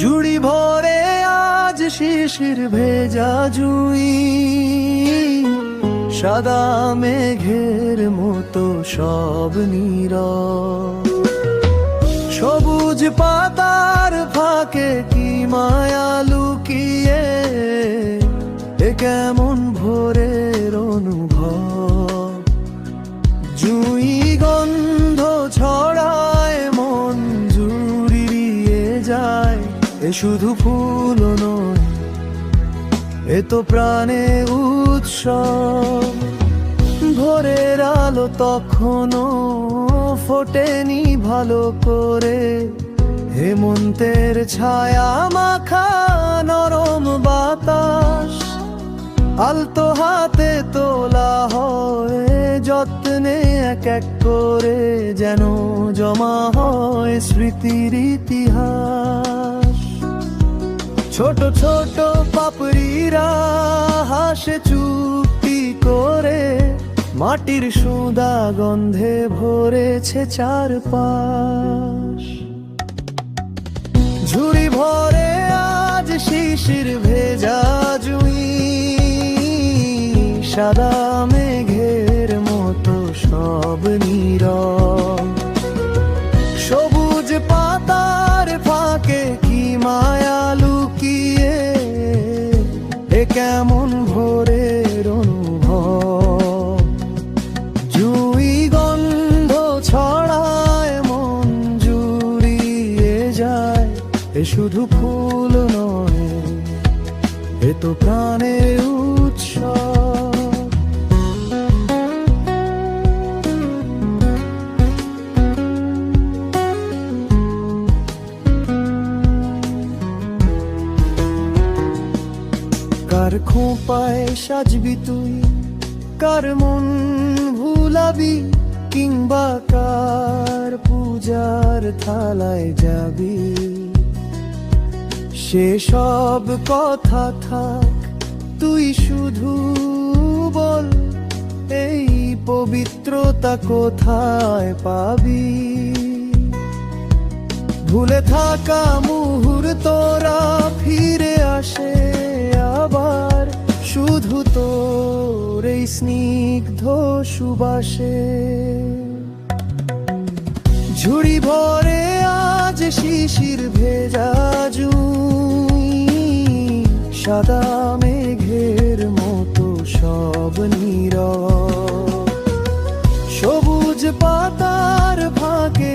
ঝুড়ি ভরে আজ শিশির ভেজা জুই। সাদা মেঘের মতো সব নীরব সবুজ পাতার ফাঁকে কি মায়া লুকিয়ে, এ কেমন ভোরের অনুভব? জুই গন্ধ ছড়ায় মন জুড়িয়ে যায়। এ শুধু ফুল নয়, এ তো প্রাণে উৎসব। ভোরের আলো তখনও ফোটেনি ভালো করে। হেমন্তের ছায়া মাখা নরম বাতাস, আলতো হাতে তোলা হয়, যত্নে এক এক করে যেন জমা হয় স্মৃতির ইতিহাস। ছোট ছোট পাপড়িরা হাসে চুপটি করে। মাটির সুদা গন্ধে ভরেছে চারপাশ। ঝুড়ি ভরে আজ শিশির ভেজা জুই। সাদা মেঘের মতো সব নীরব। কেমন ভোরের অনুভব? জুই গন্ধ ছড়ায়, মন জুড়িয়ে যায়। এ শুধু ফুল নয়, এ তো প্রাণের কার খোঁপায় সাজবি তুই? কার মন ভুলাবি? কিংবা কার পূজার থালায় যাবি? সে সব কথা থাক, তুই শুধু বল, এই পবিত্রতা কোথায় পাবি? ভুলে থাকা মুহূর্তরা ফিরে স্নিগ্ধ সুবাসে। ঝুড়ি ভরে আজ শিশির ভেজা জুই, সাদা মেঘের মতো সব নীর সবুজ পাতার ফাঁকে